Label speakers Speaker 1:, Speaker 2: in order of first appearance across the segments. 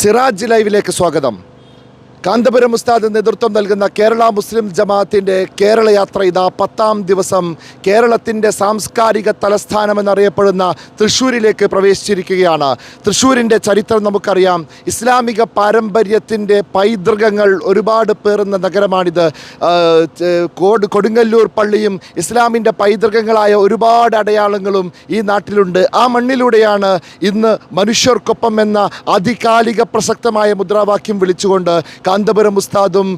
Speaker 1: സിറാജ് ലൈവിലേക്ക് സ്വാഗതം. കാന്തപുരം ഉസ്താദ് നേതൃത്വം നൽകുന്ന കേരള മുസ്ലിം ജമാഅത്തിന്റെ കേരള യാത്ര ഇതാ പത്താം ദിവസം കേരളത്തിന്റെ സാംസ്കാരിക തലസ്ഥാനം എന്നറിയപ്പെടുന്ന തൃശ്ശൂരിലേക്ക് പ്രവേശിച്ചിരിക്കുകയാണ്. തൃശ്ശൂരിന്റെ ചരിത്രം നമുക്കറിയാം. ഇസ്ലാമിക പാരമ്പര്യത്തിന്റെ പൈതൃകങ്ങൾ ഒരുപാട് പേറുന്ന നഗരമാണിത്. കോട് കൊടുങ്ങല്ലൂർ പള്ളിയും ഇസ്ലാമിന്റെ പൈതൃകങ്ങളായ ഒരുപാട് അടയാളങ്ങളും ഈ നാട്ടിലുണ്ട്. ആ മണ്ണിലൂടെയാണ് ഇന്ന് മനുഷ്യർക്കൊപ്പം എന്ന അധികാലിക പ്രസക്തമായ മുദ്രാവാക്യം വിളിച്ചുകൊണ്ട് കാന്തപുരം ഉസ്താദും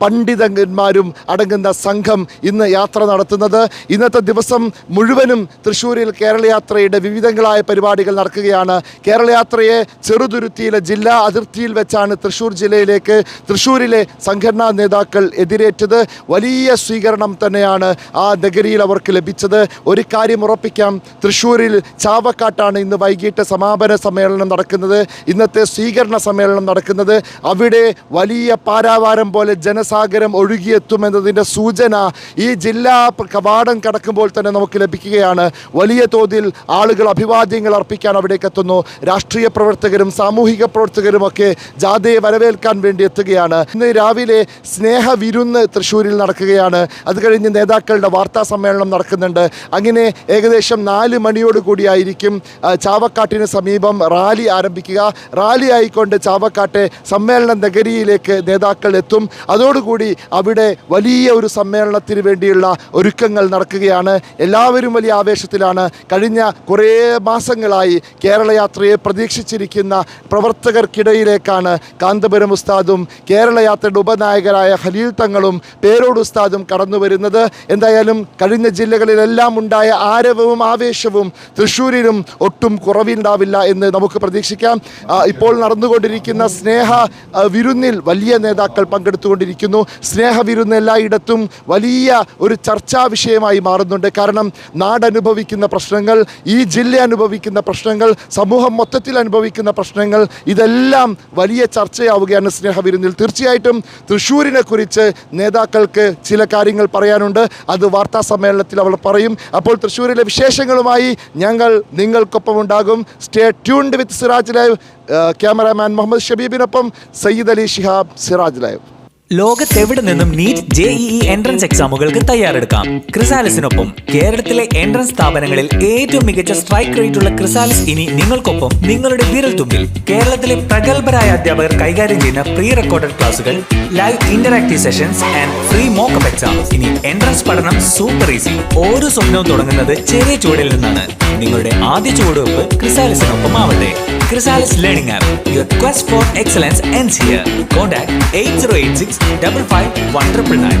Speaker 1: പണ്ഡിതന്മാരും അടങ്ങുന്ന സംഘം ഇന്ന് യാത്ര നടത്തുന്നത്. ഇന്നത്തെ ദിവസം മുഴുവനും തൃശ്ശൂരിൽ കേരളയാത്രയുടെ വിവിധങ്ങളായ പരിപാടികൾ നടക്കുകയാണ്. കേരളയാത്രയെ ചെറുതുരുത്തിയിലെ ജില്ലാ അതിർത്തിയിൽ വെച്ചാണ് തൃശ്ശൂർ ജില്ലയിലേക്ക് തൃശ്ശൂരിലെ സംഘടനാ നേതാക്കൾ എതിരേറ്റത്. വലിയ സ്വീകരണം തന്നെയാണ് ആ നഗരിയിൽ അവർക്ക് ലഭിച്ചത്. ഒരു കാര്യം ഉറപ്പിക്കാം തൃശ്ശൂരിൽ ചാവക്കാട്ടാണ് ഇന്ന് വൈകിട്ട് സമാപന സമ്മേളനം നടക്കുന്നത്. ഇന്നത്തെ സ്വീകരണ സമ്മേളനം നടക്കുന്നത്. അവിടെ വലിയ പാരാവാരം പോലെ ജനസാഗരം ഒഴുകിയെത്തുമെന്നതിന്റെ സൂചന ഈ ജില്ലാ കവാടം കടക്കുമ്പോൾ തന്നെ നമുക്ക് ലഭിക്കുകയാണ്. വലിയ തോതിൽ ആളുകൾ അഭിവാദ്യങ്ങൾ അർപ്പിക്കാൻ അവിടേക്ക് എത്തുന്നു. രാഷ്ട്രീയ പ്രവർത്തകരും സാമൂഹിക പ്രവർത്തകരുമൊക്കെ ജാഥയെ വരവേൽക്കാൻ വേണ്ടി എത്തുകയാണ്. ഇന്ന് രാവിലെ സ്നേഹ വിരുന്ന് തൃശ്ശൂരിൽ നടക്കുകയാണ്. അത് കഴിഞ്ഞ് നേതാക്കളുടെ വാർത്താ സമ്മേളനം നടക്കുന്നുണ്ട്. അങ്ങനെ ഏകദേശം നാല് മണിയോട് കൂടിയായിരിക്കും ആ, ചാവക്കാട്ടിന് സമീപം റാലി ആരംഭിക്കുക. റാലി ആയിക്കൊണ്ട് ചാവക്കാട്ടെ സമ്മേളന നഗരിയിലേക്ക് നേതാക്കൾ എത്തും അതോടുകൂടി അവിടെ വലിയ ഒരു സമ്മേളനത്തിന് വേണ്ടിയുള്ള ഒരുക്കങ്ങൾ നടക്കുകയാണ്. എല്ലാവരും വലിയ ആവേശത്തിലാണ്. കഴിഞ്ഞ കുറേ മാസങ്ങളായി കേരളയാത്രയെ പ്രതീക്ഷിച്ചിരിക്കുന്ന പ്രവർത്തകർക്കിടയിലേക്കാണ് കാന്തപുരം ഉസ്താദും കേരള യാത്രയുടെ ഉപനായകരായ ഖലീൽ തങ്ങളും പേരോട് ഉസ്താദും കടന്നു വരുന്നത് എന്തായാലും കഴിഞ്ഞ ജില്ലകളിലെല്ലാം ഉണ്ടായ ആരവവും ആവേശവും തൃശ്ശൂരിലും ഒട്ടും കുറവുണ്ടാവില്ല എന്ന് നമുക്ക് പ്രതീക്ഷിക്കാം. ഇപ്പോൾ നടന്നുകൊണ്ടിരിക്കുന്ന സ്നേഹ വിരുന്നിൽ വലിയ നേതാക്കൾ പങ്കെടുത്തുകൊണ്ടിരിക്കുന്നു. സ്നേഹവിരുന്ന് എല്ലായിടത്തും വലിയ ഒരു ചർച്ചാ വിഷയമായി മാറുന്നുണ്ട്. കാരണം നാടനുഭവിക്കുന്ന പ്രശ്നങ്ങൾ ഈ ജില്ല അനുഭവിക്കുന്ന പ്രശ്നങ്ങൾ സമൂഹം മൊത്തത്തിൽ അനുഭവിക്കുന്ന പ്രശ്നങ്ങൾ ഇതെല്ലാം വലിയ ചർച്ചയാവുകയാണ് സ്നേഹവിരുന്നിൽ. തീർച്ചയായിട്ടും തൃശ്ശൂരിനെ കുറിച്ച് നേതാക്കൾക്ക് ചില കാര്യങ്ങൾ പറയാനുണ്ട്. അത് വാർത്താ സമ്മേളനത്തിൽ അവൾ പറയും. അപ്പോൾ തൃശ്ശൂരിലെ വിശേഷങ്ങളുമായി ഞങ്ങൾ നിങ്ങൾക്കൊപ്പം ഉണ്ടാകും stay tuned with Siraj live cameraman Muhammad ഷബീബിനൊപ്പം Sayyid Ali Shihab Siraj live
Speaker 2: ലോകത്തെവിടെ നിന്നും നീറ്റ് ജെ ഇ എൻട്രൻസ് എക്സാമുകൾക്ക് തയ്യാറെടുക്കാം. ക്രിസാലസിനൊപ്പം കേരളത്തിലെ എൻട്രൻസ് സ്ഥാപനങ്ങളിൽ ഏറ്റവും മികച്ച സ്ട്രൈക്ക് റേറ്റ് ഉള്ള ക്രിസാലിസ് ഇനി നിങ്ങൾക്കൊപ്പം നിങ്ങളുടെ വിരൽ തുമ്പിൽ. കേരളത്തിലെ പ്രഗത്ഭരായ അധ്യാപകർ കൈകാര്യം ചെയ്യുന്ന പ്രീ റെക്കോർഡഡ് ക്ലാസുകൾ live interactive sessions and free mockup exam ഇനി എൻട്രൻസ് പഠനം സൂപ്പർ ഈസി ഓരോ സ്വപ്നവും തുടങ്ങുന്നത് ചെറിയ ചുവടിൽ നിന്നാണ്. നിങ്ങളുടെ ആദ്യ ചുവടുവെപ്പ് ക്രിസാലിസിനൊപ്പം ആവട്ടെ. Chrysalis learning app your quest for excellence എൻസ് here contact eight zero eight six double five one triple nine